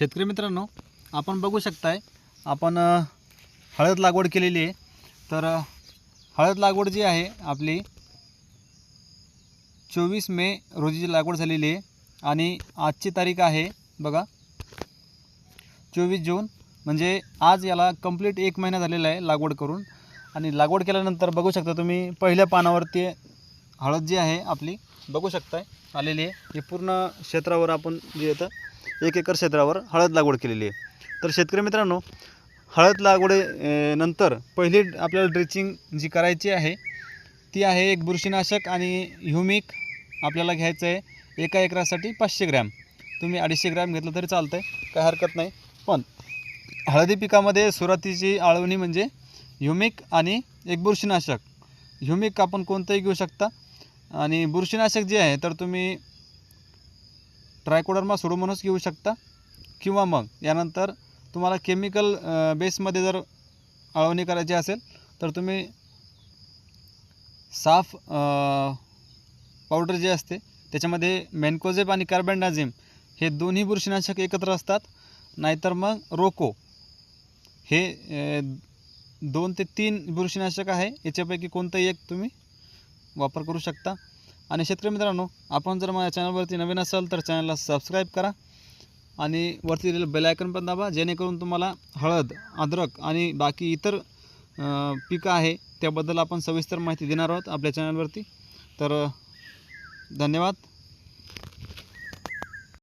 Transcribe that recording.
शेतकरी मित्रांनो आपण बघू शकताय आपण हळद लागवड केलेली आहे. तर हळद लागवड जी आहे आपली चोवीस मे रोजीची लागवड झालेली आहे आणि आजची तारीख आहे बघा चोवीस जून. म्हणजे आज याला कंप्लीट एक महिना झालेला आहे लागवड करून. आणि लागवड केल्यानंतर बघू शकता तुम्ही पहिल्या पानावरती हळद जी आहे आपली बघू शकताय आलेली आहे. हे पूर्ण क्षेत्रावर आपण जे येतं एक एकर क्षेत्रावर हळद लागवड केलेली आहे. तर शेतकरी मित्रांनो हळद लागवडीनंतर नंतर पहिली आपल्याला ड्रिचिंग जी करायची आहे ती आहे एक बुरशीनाशक आणि ह्युमिक आपल्याला घ्यायचं आहे एका एकरासाठी पाचशे ग्रॅम. तुम्ही अडीचशे ग्रॅम घेतलं तरी चालतं आहे काही हरकत नाही. पण हळदी पिकामध्ये सुरुवातीची आळवणी म्हणजे ह्युमिक आणि एक बुरशीनाशक. ह्युमिक आपण कोणतंही घेऊ शकता. आणि बुरशीनाशक जे आहे तर तुम्ही ट्रायकोडर्मा सोडोमोनस घेऊ शकता. किंवा मग यानंतर तुम्हाला केमिकल बेसमध्ये जर अळवणी करायची असेल तर तुम्ही साफ पावडर जे असते त्याच्यामध्ये मेनकोझेप आणि कार्बेंडाझिम हे दोन्ही बुरशीनाशक एकत्र असतात. नाहीतर मग रोको हे दोन ते तीन बुरशीनाशक आहे. याच्यापैकी कोणतंही एक तुम्ही वापर करू शकता. आणि शेतकरी मित्रांनो आपण जर माझ्या चॅनलवरती नवीन असाल तर चॅनलला सबस्क्राईब करा आणि वरती दिलेलं बेल आयकन पण दाबा जेणेकरून तुम्हाला हळद अद्रक आणि बाकी इतर पिकं आहे त्याबद्दल आपण सविस्तर माहिती देणार आहोत आपल्या चॅनलवरती. तर धन्यवाद.